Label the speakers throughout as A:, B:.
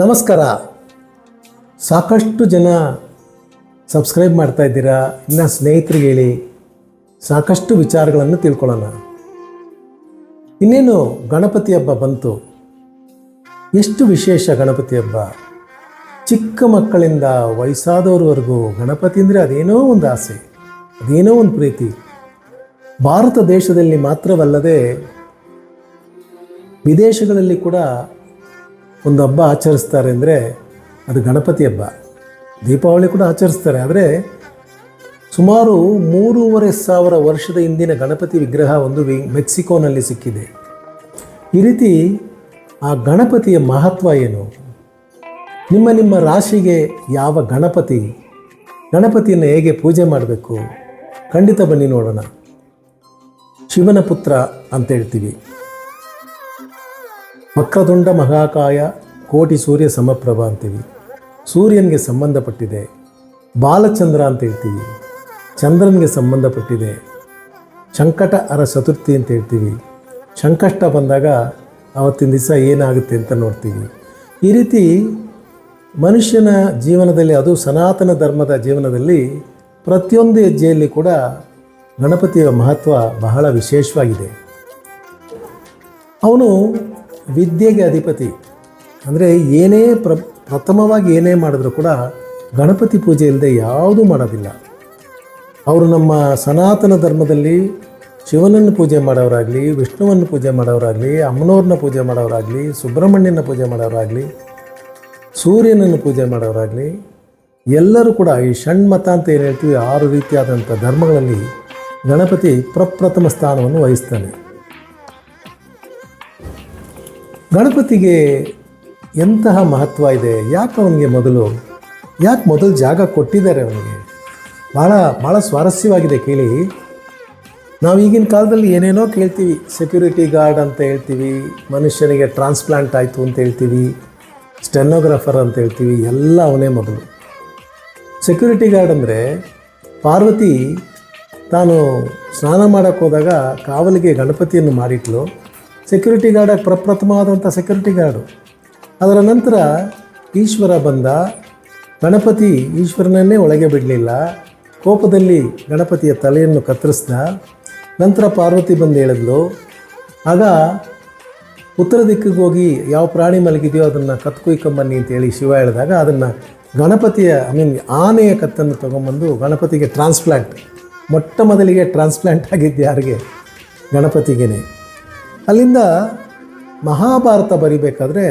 A: ನಮಸ್ಕಾರ. ಸಾಕಷ್ಟು ಜನ ಸಬ್ಸ್ಕ್ರೈಬ್ ಮಾಡ್ತಾ ಇದ್ದೀರಾ? ಇನ್ನು ಸ್ನೇಹಿತರಿಗೆ ಹೇಳಿ. ಸಾಕಷ್ಟು ವಿಚಾರಗಳನ್ನು ತಿಳ್ಕೊಳ್ಳೋಣ. ಇನ್ನೇನು ಗಣಪತಿ ಹಬ್ಬ ಬಂತು? ಎಷ್ಟು ವಿಶೇಷ ಗಣಪತಿ ಹಬ್ಬ? ಚಿಕ್ಕ ಮಕ್ಕಳಿಂದ ವಯಸ್ಸಾದವ್ರವರೆಗೂ ಗಣಪತಿ ಅಂದರೆ ಅದೇನೋ ಒಂದು ಆಸೆ, ಅದೇನೋ ಒಂದು ಪ್ರೀತಿ. ಭಾರತ ದೇಶದಲ್ಲಿ ಮಾತ್ರವಲ್ಲದೆ ವಿದೇಶಗಳಲ್ಲಿ ಕೂಡ ಒಂದು ಹಬ್ಬ ಆಚರಿಸ್ತಾರೆ ಅಂದರೆ ಅದು ಗಣಪತಿ ಹಬ್ಬ. ದೀಪಾವಳಿ ಕೂಡ ಆಚರಿಸ್ತಾರೆ. ಆದರೆ ಸುಮಾರು ಮೂರುವರೆ ಸಾವಿರ ವರ್ಷದ ಹಿಂದಿನ ಗಣಪತಿ ವಿಗ್ರಹ ಒಂದು ವಿ ಮೆಕ್ಸಿಕೋನಲ್ಲಿ ಸಿಕ್ಕಿದೆ. ಈ ರೀತಿ ಆ ಗಣಪತಿಯ ಮಹತ್ವ ಏನು? ನಿಮ್ಮ ನಿಮ್ಮ ರಾಶಿಗೆ ಯಾವ ಗಣಪತಿ? ಗಣಪತಿಯನ್ನು ಹೇಗೆ ಪೂಜೆ ಮಾಡಬೇಕು? ಖಂಡಿತ ಬನ್ನಿ ನೋಡೋಣ. ಶಿವನ ಪುತ್ರ ಅಂತ ಹೇಳ್ತೀವಿ. ವಕ್ರತುಂಡ ಮಹಾಕಾಯ ಕೋಟಿ ಸೂರ್ಯ ಸಮಪ್ರಭ ಅಂತೀವಿ. ಸೂರ್ಯನಿಗೆ ಸಂಬಂಧಪಟ್ಟಿದೆ, ಬಾಲಚಂದ್ರ ಅಂತ ಹೇಳ್ತೀವಿ. ಚಂದ್ರನಿಗೆ ಸಂಬಂಧಪಟ್ಟಿದೆ, ಸಂಕಟ ಅರ ಚತುರ್ಥಿ ಅಂತ ಹೇಳ್ತೀವಿ. ಸಂಕಷ್ಟ ಬಂದಾಗ ಆವತ್ತಿನ ದಿವಸ ಏನಾಗುತ್ತೆ ಅಂತ ನೋಡ್ತೀವಿ. ಈ ರೀತಿ ಮನುಷ್ಯನ ಜೀವನದಲ್ಲಿ, ಅದು ಸನಾತನ ಧರ್ಮದ ಜೀವನದಲ್ಲಿ ಪ್ರತಿಯೊಂದು ಹೆಜ್ಜೆಯಲ್ಲಿ ಕೂಡ ಗಣಪತಿಯ ಮಹತ್ವ ಬಹಳ ವಿಶೇಷವಾಗಿದೆ. ಅವನು ವಿದ್ಯೆಗೆ ಅಧಿಪತಿ. ಅಂದರೆ ಏನೇ ಪ್ರ, ಪ್ರಥಮವಾಗಿ ಏನೇ ಮಾಡಿದ್ರು ಕೂಡ ಗಣಪತಿ ಪೂಜೆ ಇಲ್ಲದೆ ಯಾವುದೂ ಮಾಡೋದಿಲ್ಲ. ಅವರು ನಮ್ಮ ಸನಾತನ ಧರ್ಮದಲ್ಲಿ ಶಿವನನ್ನು ಪೂಜೆ ಮಾಡೋರಾಗಲಿ ವಿಷ್ಣುವನ್ನು ಪೂಜೆ ಮಾಡೋರಾಗಲಿ ಅಮ್ಮನವ್ರನ್ನ ಪೂಜೆ ಮಾಡೋರಾಗಲಿ ಸುಬ್ರಹ್ಮಣ್ಯನ ಪೂಜೆ ಮಾಡೋರಾಗಲಿ ಸೂರ್ಯನನ್ನು ಪೂಜೆ ಮಾಡೋರಾಗಲಿ ಎಲ್ಲರೂ ಕೂಡ ಈ ಷಣ್ಮತ ಅಂತ ಏನು ಹೇಳ್ತೀವಿ, ಆರು ರೀತಿಯಾದಂಥ ಧರ್ಮಗಳಲ್ಲಿ ಗಣಪತಿ ಪ್ರಪ್ರಥಮ ಸ್ಥಾನವನ್ನು ವಹಿಸ್ತಾನೆ. ಗಣಪತಿಗೆ ಎಂತಹ ಮಹತ್ವ ಇದೆ? ಯಾಕೆ ಅವನಿಗೆ ಮೊದಲು, ಯಾಕೆ ಮೊದಲು ಜಾಗ ಕೊಟ್ಟಿದ್ದಾರೆ ಅವನಿಗೆ? ಭಾಳ ಭಾಳ ಸ್ವಾರಸ್ಯವಾಗಿದೆ ಕೇಳಿ. ನಾವು ಈಗಿನ ಕಾಲದಲ್ಲಿ ಏನೇನೋ ಕೇಳ್ತೀವಿ. ಸೆಕ್ಯೂರಿಟಿ ಗಾರ್ಡ್ ಅಂತ ಹೇಳ್ತೀವಿ, ಮನುಷ್ಯನಿಗೆ ಟ್ರಾನ್ಸ್ಪ್ಲಾಂಟ್ ಆಯಿತು ಅಂತ ಹೇಳ್ತೀವಿ ಸ್ಟೆನೋಗ್ರಾಫರ್ ಅಂತ ಹೇಳ್ತೀವಿ, ಎಲ್ಲ ಅವನೇ ಮೊದಲು. ಸೆಕ್ಯೂರಿಟಿ ಗಾರ್ಡ್ ಅಂದರೆ ಪಾರ್ವತಿ ತಾನು ಸ್ನಾನ ಮಾಡೋಕ್ಕೆ ಹೋದಾಗ ಕಾವಲಿಗೆ ಗಣಪತಿಯನ್ನು ಮಾಡಿಟ್ಲು. ಸೆಕ್ಯೂರಿಟಿ ಗಾರ್ಡಾಗಿ ಪ್ರಪ್ರಥಮವಾದಂಥ ಸೆಕ್ಯೂರಿಟಿ ಗಾರ್ಡು ಅದರ ನಂತರ ಈಶ್ವರ ಬಂದ. ಗಣಪತಿ ಈಶ್ವರನನ್ನೇ ಒಳಗೆ ಬಿಡಲಿಲ್ಲ. ಕೋಪದಲ್ಲಿ ಗಣಪತಿಯ ತಲೆಯನ್ನು ಕತ್ತರಿಸ್ದ. ನಂತರ ಪಾರ್ವತಿ ಬಂದು ಹೇಳಿದ್ಲು, ಆಗ ಉತ್ತರ ದಿಕ್ಕಿಗೆ ಹೋಗಿ ಯಾವ ಪ್ರಾಣಿ ಮಲಗಿದೆಯೋ ಅದನ್ನು ಕತ್ಕೊಯ್ಕೊಂಬನ್ನಿ ಅಂತೇಳಿ ಶಿವ ಹೇಳಿದಾಗ ಅದನ್ನು ಗಣಪತಿಯ ಐ ಮೀನ್ ಆನೆಯ ಕತ್ತನ್ನು ತೊಗೊಂಬಂದು ಗಣಪತಿಗೆ ಟ್ರಾನ್ಸ್ಪ್ಲಾಂಟ್ ಮೊಟ್ಟ ಮೊದಲಿಗೆ ಟ್ರಾನ್ಸ್ಪ್ಲಾಂಟ್ ಆಗಿದ್ದು ಯಾರಿಗೆ? ಗಣಪತಿಗೇನೆ. ಅಲ್ಲಿಂದ ಮಹಾಭಾರತ ಬರಿಬೇಕಾದ್ರೆ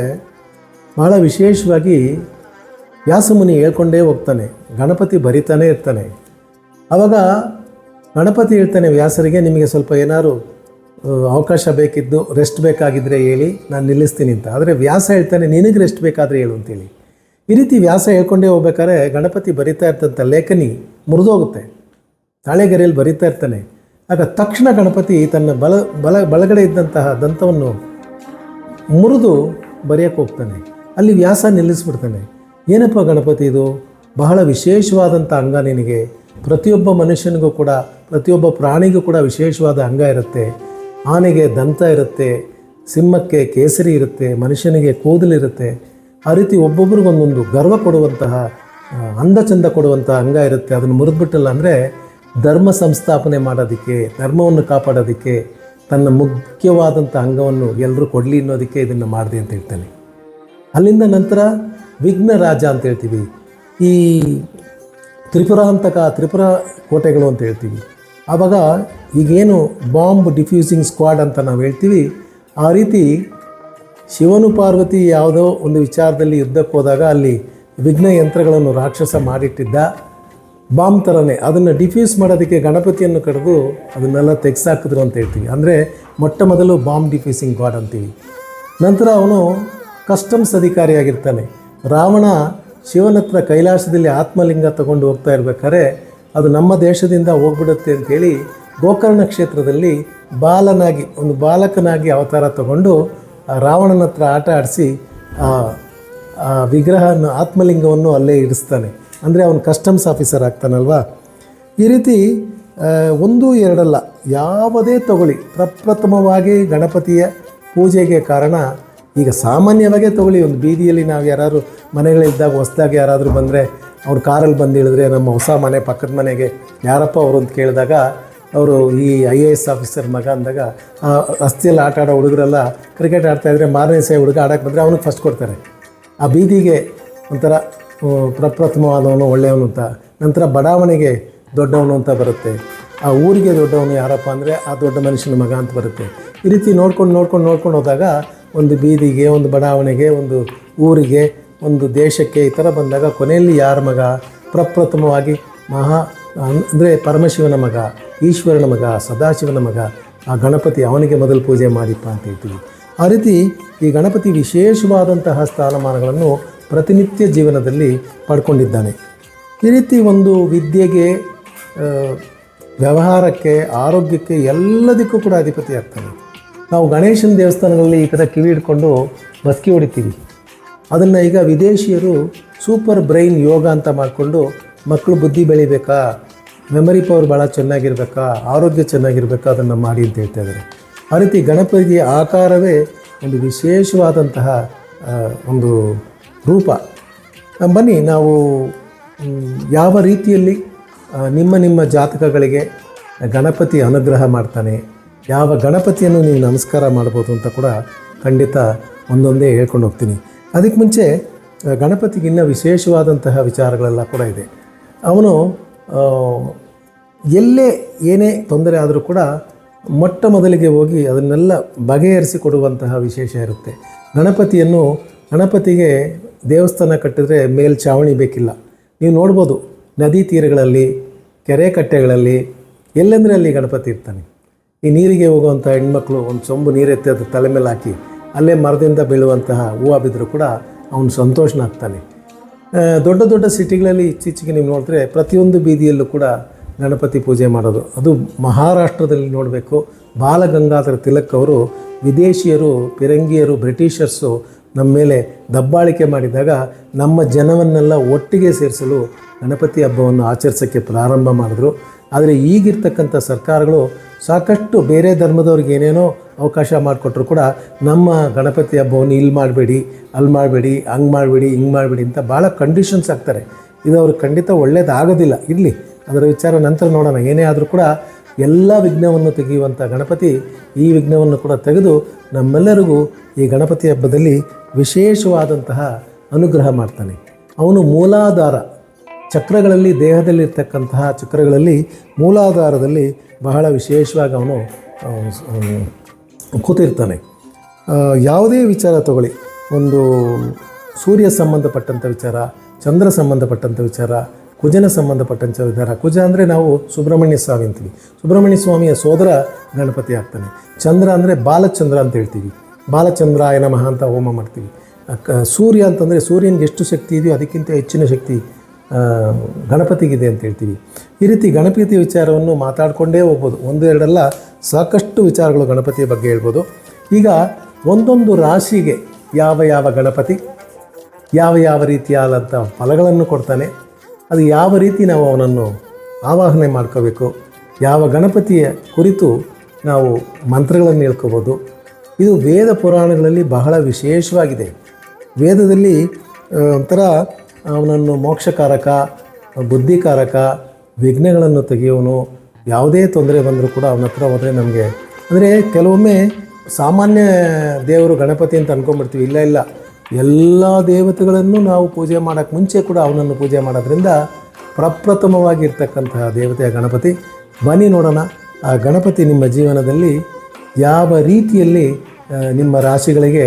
A: ಬಹಳ ವಿಶೇಷವಾಗಿ ವ್ಯಾಸಮುನಿ ಹೇಳ್ಕೊಂಡೇ ಹೋಗ್ತಾನೆ. ಗಣಪತಿ ಬರಿತಾನೇ ಇರ್ತಾನೆ. ಆವಾಗ ಗಣಪತಿ ಹೇಳ್ತಾನೆ ವ್ಯಾಸರಿಗೆ, ನಿಮಗೆ ಸ್ವಲ್ಪ ಏನಾದ್ರು ಅವಕಾಶ ಬೇಕಿದ್ದು ರೆಸ್ಟ್ ಬೇಕಾಗಿದ್ದರೆ ಹೇಳಿ, ನಾನು ನಿಲ್ಲಿಸ್ತೀನಿ ಅಂತ. ಆದರೆ ವ್ಯಾಸ ಹೇಳ್ತಾನೆ, ನಿನಗೆ ರೆಸ್ಟ್ ಬೇಕಾದರೆ ಹೇಳು ಅಂತೇಳಿ ಈ ರೀತಿ ವ್ಯಾಸ ಹೇಳ್ಕೊಂಡೇ ಹೋಗ್ಬೇಕಾದ್ರೆ ಗಣಪತಿ ಬರಿತಾ ಇರ್ತಂಥ ಲೇಖನಿ ಮುರಿದೋಗುತ್ತೆ. ತಾಳೆಗೆರೆಯಲ್ಲಿ ಬರಿತಾ ಇರ್ತಾನೆ. ಆಗ ತಕ್ಷಣ ಗಣಪತಿ ತನ್ನ ಬಲ ಬಲ, ಬಲಗಡೆ ಇದ್ದಂತಹ ದಂತವನ್ನು ಮುರಿದು ಬರೆಯೋಕ್ಕೆ ಹೋಗ್ತಾನೆ. ಅಲ್ಲಿ ವ್ಯಾಸ ನಿಲ್ಲಿಸ್ಬಿಡ್ತಾನೆ. ಏನಪ್ಪ ಗಣಪತಿ ಇದು? ಬಹಳ ವಿಶೇಷವಾದಂಥ ಅಂಗ ನಿನಗೆ. ಪ್ರತಿಯೊಬ್ಬ ಮನುಷ್ಯನಿಗೂ ಕೂಡ, ಪ್ರತಿಯೊಬ್ಬ ಪ್ರಾಣಿಗೂ ಕೂಡ ವಿಶೇಷವಾದ ಅಂಗ ಇರುತ್ತೆ. ಆನೆಗೆ ದಂತ ಇರುತ್ತೆ, ಸಿಂಹಕ್ಕೆ ಕೇಸರಿ ಇರುತ್ತೆ, ಮನುಷ್ಯನಿಗೆ ಕೂದಲಿರುತ್ತೆ ಆ ರೀತಿ ಒಬ್ಬೊಬ್ರಿಗೊಂದೊಂದು ಗರ್ವ ಕೊಡುವಂತಹ ಅಂದ ಚಂದ ಕೊಡುವಂಥ ಅಂಗ ಇರುತ್ತೆ. ಅದನ್ನು ಮುರಿದ್ಬಿಟ್ಟಲ್ಲ ಅಂದರೆ ಧರ್ಮ ಸಂಸ್ಥಾಪನೆ ಮಾಡೋದಕ್ಕೆ, ಧರ್ಮವನ್ನು ಕಾಪಾಡೋದಕ್ಕೆ, ತನ್ನ ಮುಖ್ಯವಾದಂಥ ಅಂಗವನ್ನು ಎಲ್ಲರೂ ಕೊಡಲಿ ಅನ್ನೋದಕ್ಕೆ ಇದನ್ನು ಮಾಡಿದೆ ಅಂತ ಹೇಳ್ತಾನೆ. ಅಲ್ಲಿಂದ ನಂತರ ವಿಘ್ನ ರಾಜ ಅಂತ ಹೇಳ್ತೀವಿ. ಈ ತ್ರಿಪುರ ಅಂತಕ ತ್ರಿಪುರ ಕೋಟೆಗಳು ಅಂತ ಹೇಳ್ತೀವಿ. ಆವಾಗ ಈಗೇನು ಬಾಂಬ್ ಡಿಫ್ಯೂಸಿಂಗ್ ಸ್ಕ್ವಾಡ್ ಅಂತ ನಾವು ಹೇಳ್ತೀವಿ. ಆ ರೀತಿ ಶಿವನು ಪಾರ್ವತಿ ಯಾವುದೋ ಒಂದು ವಿಚಾರದಲ್ಲಿ ಯುದ್ಧಕ್ಕೆ ಹೋದಾಗ ಅಲ್ಲಿ ವಿಘ್ನ ಯಂತ್ರಗಳನ್ನು ರಾಕ್ಷಸ ಮಾಡಿಟ್ಟಿದ್ದ. ಬಾಂಬ್ ಥರನೇ ಅದನ್ನು ಡಿಫ್ಯೂಸ್ ಮಾಡೋದಕ್ಕೆ ಗಣಪತಿಯನ್ನು ಕಡಿದು ಅದನ್ನೆಲ್ಲ ತೆಗೆಸಾಕಿದ್ರು ಅಂತ ಹೇಳ್ತೀವಿ. ಅಂದರೆ ಮೊಟ್ಟ ಮೊದಲು ಬಾಂಬ್ ಡಿಫ್ಯೂಸಿಂಗ್ ಗಾಡ್ ಅಂತೀವಿ. ನಂತರ ಅವನು ಕಸ್ಟಮ್ಸ್ ಅಧಿಕಾರಿಯಾಗಿರ್ತಾನೆ. ರಾವಣ ಶಿವನ ಹತ್ರ ಕೈಲಾಸದಲ್ಲಿ ಆತ್ಮಲಿಂಗ ತಗೊಂಡು ಹೋಗ್ತಾ ಇರ್ಬೇಕಾದ್ರೆ ಅದು ನಮ್ಮ ದೇಶದಿಂದ ಹೋಗ್ಬಿಡುತ್ತೆ ಅಂತೇಳಿ ಗೋಕರ್ಣ ಕ್ಷೇತ್ರದಲ್ಲಿ ಬಾಲನಾಗಿ, ಒಂದು ಬಾಲಕನಾಗಿ ಅವತಾರ ತಗೊಂಡು ರಾವಣನ ಹತ್ರ ಆಟ ಆಡಿಸಿ ಆ ವಿಗ್ರಹನ ಆತ್ಮಲಿಂಗವನ್ನು ಅಲ್ಲೇ ಇಡಿಸ್ತಾನೆ. ಅಂದರೆ ಅವನು ಕಸ್ಟಮ್ಸ್ ಆಫೀಸರ್ ಆಗ್ತಾನಲ್ವಾ? ಈ ರೀತಿ ಒಂದು, ಎರಡಲ್ಲ, ಯಾವುದೇ ತಗೊಳ್ಳಿ, ಪ್ರಪ್ರಥಮವಾಗಿ ಗಣಪತಿಯ ಪೂಜೆಗೆ ಕಾರಣ, ಈಗ ಸಾಮಾನ್ಯವಾಗೇ ತಗೊಳ್ಳಿ, ಒಂದು ಬೀದಿಯಲ್ಲಿ ನಾವು ಯಾರಾದರೂ ಮನೆಗಳಿದ್ದಾಗ ಹೊಸ್ದಾಗಿ ಯಾರಾದರೂ ಬಂದರೆ, ಅವ್ರು ಕಾರಲ್ಲಿ ಬಂದು ಇಳಿದ್ರೆ ನಮ್ಮ ಹೊಸ ಮನೆ ಪಕ್ಕದ ಮನೆಗೆ, ಯಾರಪ್ಪ ಅವರು ಅಂತ ಕೇಳಿದಾಗ, ಅವರು ಈ ಐ ಎ ಎಸ್ ಆಫೀಸರ್ ಮಗ ಅಂದಾಗ ರಸ್ತೆಯಲ್ಲಿ ಆಟ ಆಡೋ ಹುಡುಗರೆಲ್ಲ ಕ್ರಿಕೆಟ್ ಆಡ್ತಾಯಿದ್ರೆ ಮಾರನೇ ಸೇ ಹುಡುಗ ಆಡೋಕ್ಕೆ ಬಂದರೆ ಅವನಿಗೆ ಫಸ್ಟ್ ಕೊಡ್ತಾರೆ. ಆ ಬೀದಿಗೆ ಒಂಥರ ಪ್ರಪ್ರಥಮವಾದವನು ಒಳ್ಳೆಯವನು ಅಂತ. ನಂತರ ಬಡಾವಣೆಗೆ ದೊಡ್ಡವನು ಅಂತ ಬರುತ್ತೆ. ಆ ಊರಿಗೆ ದೊಡ್ಡವನು ಯಾರಪ್ಪ ಅಂದರೆ ಆ ದೊಡ್ಡ ಮನುಷ್ಯನ ಮಗ ಅಂತ ಬರುತ್ತೆ. ಈ ರೀತಿ ನೋಡ್ಕೊಂಡು ನೋಡ್ಕೊಂಡು ನೋಡ್ಕೊಂಡು ಹೋದಾಗ ಒಂದು ಬೀದಿಗೆ, ಒಂದು ಬಡಾವಣೆಗೆ, ಒಂದು ಊರಿಗೆ, ಒಂದು ದೇಶಕ್ಕೆ ಈ ಥರ ಬಂದಾಗ ಕೊನೆಯಲ್ಲಿ ಯಾರ ಮಗ? ಪ್ರಪ್ರಥಮವಾಗಿ ಮಹಾ, ಅಂದರೆ ಪರಮಶಿವನ ಮಗ, ಈಶ್ವರನ ಮಗ, ಸದಾಶಿವನ ಮಗ, ಆ ಗಣಪತಿ ಅವನಿಗೆ ಮೊದಲು ಪೂಜೆ ಮಾಡಿಪ್ಪ ಅಂತ ಹೇಳ್ತೀವಿ. ಆ ರೀತಿ ಈ ಗಣಪತಿ ವಿಶೇಷವಾದಂತಹ ಸ್ಥಾನಮಾನಗಳನ್ನು ಪ್ರತಿನಿತ್ಯ ಜೀವನದಲ್ಲಿ ಪಡ್ಕೊಂಡಿದ್ದಾನೆ. ಈ ರೀತಿ ಒಂದು ವಿದ್ಯೆಗೆ ವ್ಯವಹಾರಕ್ಕೆ, ಆರೋಗ್ಯಕ್ಕೆ ಎಲ್ಲದಕ್ಕೂ ಕೂಡ ಅಧಿಪತಿ ಆಗ್ತಾನೆ. ನಾವು ಗಣೇಶನ ದೇವಸ್ಥಾನಗಳಲ್ಲಿ ಈ ಥರ ಕಿವಿ ಹಿಡ್ಕೊಂಡು ಬಸ್ಕಿ ಹೊಡಿತೀವಿ. ಅದನ್ನು ಈಗ ವಿದೇಶಿಯರು ಸೂಪರ್ ಬ್ರೈನ್ ಯೋಗ ಅಂತ ಮಾಡಿಕೊಂಡು ಮಕ್ಕಳು ಬುದ್ಧಿ ಬೆಳಿಬೇಕಾ, ಮೆಮರಿ ಪವರ್ ಭಾಳ ಚೆನ್ನಾಗಿರ್ಬೇಕಾ, ಆರೋಗ್ಯ ಚೆನ್ನಾಗಿರ್ಬೇಕಾ ಅದನ್ನು ಮಾಡಿ ಅಂತ ಹೇಳ್ತಾ ಇದ್ದಾರೆ. ಆ ರೀತಿ ಗಣಪತಿಯ ಆಕಾರವೇ ಒಂದು ವಿಶೇಷವಾದಂತಹ ಒಂದು ರೂಪ. ಬನ್ನಿ, ನಾವು ಯಾವ ರೀತಿಯಲ್ಲಿ ನಿಮ್ಮ ನಿಮ್ಮ ಜಾತಕಗಳಿಗೆ ಗಣಪತಿ ಅನುಗ್ರಹ ಮಾಡ್ತಾನೆ, ಯಾವ ಗಣಪತಿಯನ್ನು ನೀವು ನಮಸ್ಕಾರ ಮಾಡ್ಬೋದು ಅಂತ ಕೂಡ ಖಂಡಿತ ಒಂದೊಂದೇ ಹೇಳ್ಕೊಂಡು ಹೋಗ್ತೀನಿ. ಅದಕ್ಕೆ ಮುಂಚೆ ಗಣಪತಿಗಿನ್ನ ವಿಶೇಷವಾದಂತಹ ವಿಚಾರಗಳೆಲ್ಲ ಕೂಡ ಇದೆ. ಅವನು ಎಲ್ಲೇ ಏನೇ ತೊಂದರೆ ಆದರೂ ಕೂಡ ಮೊಟ್ಟ ಮೊದಲಿಗೆ ಹೋಗಿ ಅದನ್ನೆಲ್ಲ ಬಗೆಹರಿಸಿಕೊಡುವಂತಹ ವಿಶೇಷ ಇರುತ್ತೆ. ಗಣಪತಿಯನ್ನು, ಗಣಪತಿಗೆ ದೇವಸ್ಥಾನ ಕಟ್ಟಿದ್ರೆ ಮೇಲ್ಛಾವಣಿ ಬೇಕಿಲ್ಲ. ನೀವು ನೋಡ್ಬೋದು ನದಿ ತೀರಗಳಲ್ಲಿ, ಕೆರೆ ಕಟ್ಟೆಗಳಲ್ಲಿ ಎಲ್ಲೆಂದರೆ ಅಲ್ಲಿ ಗಣಪತಿ ಇರ್ತಾನೆ. ಈ ನೀರಿಗೆ ಹೋಗುವಂಥ ಹೆಣ್ಮಕ್ಳು ಒಂದು ಸೊಂಬು ನೀರೆತ್ತಿ ಅದು ತಲೆ ಮೇಲೆ ಹಾಕಿ ಅಲ್ಲೇ ಮರದಿಂದ ಬೀಳುವಂತಹ ಹೂವು ಬಿದ್ದರೂ ಕೂಡ ಅವನು ಸಂತೋಷನ ಆಗ್ತಾನೆ. ದೊಡ್ಡ ದೊಡ್ಡ ಸಿಟಿಗಳಲ್ಲಿ ಇತ್ತೀಚೆಗೆ ನೀವು ನೋಡಿದ್ರೆ ಪ್ರತಿಯೊಂದು ಬೀದಿಯಲ್ಲೂ ಕೂಡ ಗಣಪತಿ ಪೂಜೆ ಮಾಡೋದು. ಅದು ಮಹಾರಾಷ್ಟ್ರದಲ್ಲಿ ನೋಡಬೇಕು. ಬಾಲಗಂಗಾಧರ ತಿಲಕ್ ಅವರು ವಿದೇಶಿಯರು, ಪಿರಂಗಿಯರು, ಬ್ರಿಟಿಷರ್ಸು ನಮ್ಮ ಮೇಲೆ ದಬ್ಬಾಳಿಕೆ ಮಾಡಿದಾಗ ನಮ್ಮ ಜನವನ್ನೆಲ್ಲ ಒಟ್ಟಿಗೆ ಸೇರಿಸಲು ಗಣಪತಿ ಹಬ್ಬವನ್ನು ಆಚರಿಸೋಕ್ಕೆ ಪ್ರಾರಂಭ ಮಾಡಿದ್ರು. ಆದರೆ ಈಗಿರ್ತಕ್ಕಂಥ ಸರ್ಕಾರಗಳು ಸಾಕಷ್ಟು ಬೇರೆ ಧರ್ಮದವ್ರಿಗೆ ಏನೇನೋ ಅವಕಾಶ ಮಾಡಿಕೊಟ್ರು ಕೂಡ ನಮ್ಮ ಗಣಪತಿ ಹಬ್ಬವನ್ನು ಇಲ್ಲಿ ಮಾಡಬೇಡಿ, ಅಲ್ಲಿ ಮಾಡಬೇಡಿ, ಹಂಗೆ ಮಾಡಬೇಡಿ, ಹಿಂಗೆ ಮಾಡಬೇಡಿ ಅಂತ ಭಾಳ ಕಂಡೀಷನ್ಸ್ ಆಗ್ತಾರೆ. ಇದು ಅವ್ರಿಗೆ ಖಂಡಿತ ಒಳ್ಳೇದಾಗೋದಿಲ್ಲ. ಇರಲಿ, ಅದರ ವಿಚಾರ ನಂತರ ನೋಡೋಣ. ಏನೇ ಆದರೂ ಕೂಡ ಎಲ್ಲ ವಿಘ್ನವನ್ನು ತೆಗೆಯುವಂಥ ಗಣಪತಿ ಈ ವಿಘ್ನವನ್ನು ಕೂಡ ತೆಗೆದು ನಮ್ಮೆಲ್ಲರಿಗೂ ಈ ಗಣಪತಿ ಹಬ್ಬದಲ್ಲಿ ವಿಶೇಷವಾದಂತಹ ಅನುಗ್ರಹ ಮಾಡ್ತಾನೆ. ಅವನು ಮೂಲಾಧಾರ. ಚಕ್ರಗಳಲ್ಲಿ, ದೇಹದಲ್ಲಿರ್ತಕ್ಕಂತಹ ಚಕ್ರಗಳಲ್ಲಿ ಮೂಲಾಧಾರದಲ್ಲಿ ಬಹಳ ವಿಶೇಷವಾಗಿ ಅವನು ಕೂತಿರ್ತಾನೆ. ಯಾವುದೇ ವಿಚಾರ ತಗೊಳ್ಳಿ. ಒಂದು ಸೂರ್ಯ ಸಂಬಂಧಪಟ್ಟಂಥ ವಿಚಾರ, ಚಂದ್ರ ಸಂಬಂಧಪಟ್ಟಂಥ ವಿಚಾರ ಕುಜನ ಸಂಬಂಧಪಟ್ಟಂಥ ವಿಚಾರ. ಕುಜ ಅಂದರೆ ನಾವು ಸುಬ್ರಹ್ಮಣ್ಯ ಸ್ವಾಮಿ ಅಂತೀವಿ. ಸುಬ್ರಹ್ಮಣ್ಯ ಸ್ವಾಮಿಯ ಸೋದರ ಗಣಪತಿ ಆಗ್ತಾನೆ. ಚಂದ್ರ ಅಂದರೆ ಬಾಲಚಂದ್ರ ಅಂತ ಹೇಳ್ತೀವಿ. ಬಾಲಚಂದ್ರಾಯ ನಮಃ ಅಂತ ಹೋಮ ಮಾಡ್ತೀವಿ. ಸೂರ್ಯ ಅಂತಂದರೆ ಸೂರ್ಯನಿಗೆ ಎಷ್ಟು ಶಕ್ತಿ ಇದೆಯೋ ಅದಕ್ಕಿಂತ ಹೆಚ್ಚಿನ ಶಕ್ತಿ ಗಣಪತಿಗಿದೆ ಅಂತ ಹೇಳ್ತೀವಿ. ಈ ರೀತಿ ಗಣಪತಿ ವಿಚಾರವನ್ನು ಮಾತಾಡಿಕೊಂಡೇ ಹೋಗ್ಬೋದು. ಒಂದು ಎರಡಲ್ಲ, ಸಾಕಷ್ಟು ವಿಚಾರಗಳು ಗಣಪತಿಯ ಬಗ್ಗೆ ಹೇಳ್ಬೋದು. ಈಗ ಒಂದೊಂದು ರಾಶಿಗೆ ಯಾವ ಯಾವ ಗಣಪತಿ, ಯಾವ ಯಾವ ರೀತಿಯಾದಂಥ ಫಲಗಳನ್ನು ಕೊಡ್ತಾನೆ ಅದು ಯಾವ ರೀತಿ ನಾವು ಅವನನ್ನು ಆವಾಹನೆ ಮಾಡ್ಕೋಬೇಕು? ಯಾವ ಗಣಪತಿಯ ಕುರಿತು ನಾವು ಮಂತ್ರಗಳನ್ನು ಹೇಳ್ಕೋಬೋದು? ಇದು ವೇದ ಪುರಾಣಗಳಲ್ಲಿ ಬಹಳ ವಿಶೇಷವಾಗಿದೆ. ವೇದದಲ್ಲಿ ಒಂಥರ ಅವನನ್ನು ಮೋಕ್ಷಕಾರಕ, ಬುದ್ಧಿಕಾರಕ, ವಿಘ್ನಗಳನ್ನು ತೆಗೆಯೋನು ಯಾವುದೇ ತೊಂದರೆ ಬಂದರೂ ಕೂಡ ಅವನ ಹತ್ರ ಹೋದರೆ ನಮಗೆ, ಅಂದರೆ ಕೆಲವೊಮ್ಮೆ ಸಾಮಾನ್ಯ ದೇವರು ಗಣಪತಿ ಅಂತ ಅಂದ್ಕೊಂಡ್ಬಿಡ್ತೀವಿ ಇಲ್ಲ ಇಲ್ಲ. ಎಲ್ಲ ದೇವತೆಗಳನ್ನು ನಾವು ಪೂಜೆ ಮಾಡೋಕ್ಕೆ ಮುಂಚೆ ಕೂಡ ಅವನನ್ನು ಪೂಜೆ ಮಾಡೋದ್ರಿಂದ ಪ್ರಪ್ರಥಮವಾಗಿರ್ತಕ್ಕಂತಹ ದೇವತೆಯ ಗಣಪತಿ. ಬನ್ನಿ ನೋಡೋಣ, ಆ ಗಣಪತಿ ನಿಮ್ಮ ಜೀವನದಲ್ಲಿ ಯಾವ ರೀತಿಯಲ್ಲಿ ನಿಮ್ಮ ರಾಶಿಗಳಿಗೆ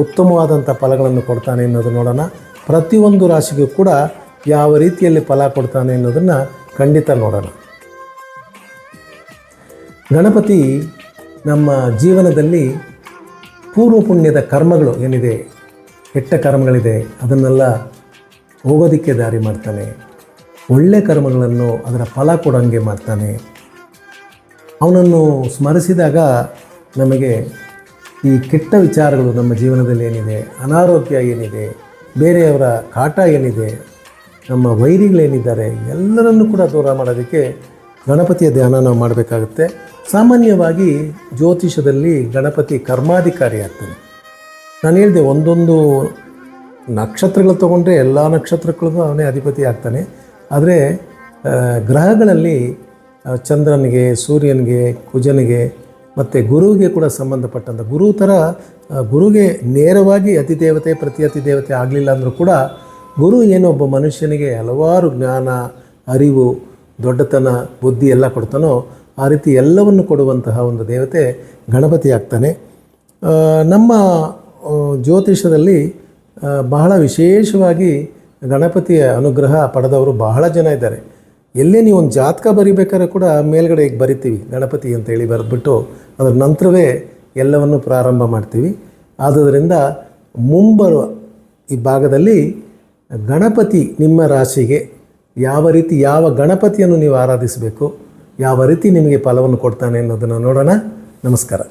A: ಉತ್ತಮವಾದಂಥ ಫಲಗಳನ್ನು ಕೊಡ್ತಾನೆ ಅನ್ನೋದು ನೋಡೋಣ. ಪ್ರತಿಯೊಂದು ರಾಶಿಗೂ ಕೂಡ ಯಾವ ರೀತಿಯಲ್ಲಿ ಫಲ ಕೊಡ್ತಾನೆ ಅನ್ನೋದನ್ನು ಖಂಡಿತ ನೋಡೋಣ. ಗಣಪತಿ ನಮ್ಮ ಜೀವನದಲ್ಲಿ ಪೂರ್ವ ಪುಣ್ಯದ ಕರ್ಮಗಳು ಏನಿದೆ? ಕೆಟ್ಟ ಕರ್ಮಗಳಿದೆ, ಅದನ್ನೆಲ್ಲ ಹೋಗೋದಕ್ಕೆ ದಾರಿ ಮಾಡ್ತಾನೆ. ಒಳ್ಳೆ ಕರ್ಮಗಳನ್ನು ಅದರ ಫಲ ಕೊಡೋಂಗೆ ಮಾಡ್ತಾನೆ. ಅವನನ್ನು ಸ್ಮರಿಸಿದಾಗ ನಮಗೆ ಈ ಕೆಟ್ಟ ವಿಚಾರಗಳು ನಮ್ಮ ಜೀವನದಲ್ಲಿ ಏನಿದೆ, ಅನಾರೋಗ್ಯ ಏನಿದೆ, ಬೇರೆಯವರ ಕಾಟ ಏನಿದೆ, ನಮ್ಮ ವೈರಿಗಳೇನಿದ್ದಾರೆ, ಎಲ್ಲರನ್ನೂ ಕೂಡ ದೂರ ಮಾಡೋದಕ್ಕೆ ಗಣಪತಿಯ ಧ್ಯಾನ ನಾವು ಮಾಡಬೇಕಾಗುತ್ತೆ. ಸಾಮಾನ್ಯವಾಗಿ ಜ್ಯೋತಿಷದಲ್ಲಿ ಗಣಪತಿ ಕರ್ಮಾಧಿಕಾರಿ ಆಗ್ತಾನೆ ನಾನು ಹೇಳಿದೆ, ಒಂದೊಂದು ನಕ್ಷತ್ರಗಳು ತೊಗೊಂಡ್ರೆ ಎಲ್ಲ ನಕ್ಷತ್ರಗಳಿಗೂ ಅವನೇ ಅಧಿಪತಿ ಆಗ್ತಾನೆ. ಆದರೆ ಗ್ರಹಗಳಲ್ಲಿ ಚಂದ್ರನಿಗೆ, ಸೂರ್ಯನಿಗೆ, ಕುಜನಿಗೆ, ಮತ್ತು ಗುರುವಿಗೆ ಕೂಡ ಸಂಬಂಧಪಟ್ಟಂಥ ಗುರು ಥರ ಗುರುಗೆ ನೇರವಾಗಿ ಅತಿ ದೇವತೆ ಪ್ರತಿ ಅತಿ ದೇವತೆ ಆಗಲಿಲ್ಲ ಅಂದರೂ ಕೂಡ, ಗುರು ಏನೋ ಒಬ್ಬ ಮನುಷ್ಯನಿಗೆ ಹಲವಾರು ಜ್ಞಾನ, ಅರಿವು, ದೊಡ್ಡತನ, ಬುದ್ಧಿ ಎಲ್ಲ ಕೊಡ್ತಾನೋ, ಆ ರೀತಿ ಎಲ್ಲವನ್ನು ಕೊಡುವಂತಹ ಒಂದು ದೇವತೆ ಗಣಪತಿ ಆಗ್ತಾನೆ. ನಮ್ಮ ಜ್ಯೋತಿಷದಲ್ಲಿ ಬಹಳ ವಿಶೇಷವಾಗಿ ಗಣಪತಿಯ ಅನುಗ್ರಹ ಪಡೆದವರು ಬಹಳ ಜನ ಇದ್ದಾರೆ. ಎಲ್ಲೇ ನೀವು ಒಂದು ಜಾತಕ ಬರಿಬೇಕಾದ್ರೆ ಕೂಡ ಮೇಲ್ಗಡೆ ಬರಿತೀವಿ, ಗಣಪತಿ ಅಂತೇಳಿ ಬರೆದ್ಬಿಟ್ಟು ಅದರ ನಂತರವೇ ಎಲ್ಲವನ್ನು ಪ್ರಾರಂಭ ಮಾಡ್ತೀವಿ. ಆದುದರಿಂದ ಮುಂಬರುವ ಈ ಭಾಗದಲ್ಲಿ ಗಣಪತಿ ನಿಮ್ಮ ರಾಶಿಗೆ ಯಾವ ರೀತಿ, ಯಾವ ಗಣಪತಿಯನ್ನು ನೀವು ಆರಾಧಿಸಬೇಕು, ಯಾವ ರೀತಿ ನಿಮಗೆ ಫಲವನ್ನು ಕೊಡ್ತಾನೆ ಅನ್ನೋದನ್ನು ನೋಡೋಣ. ನಮಸ್ಕಾರ.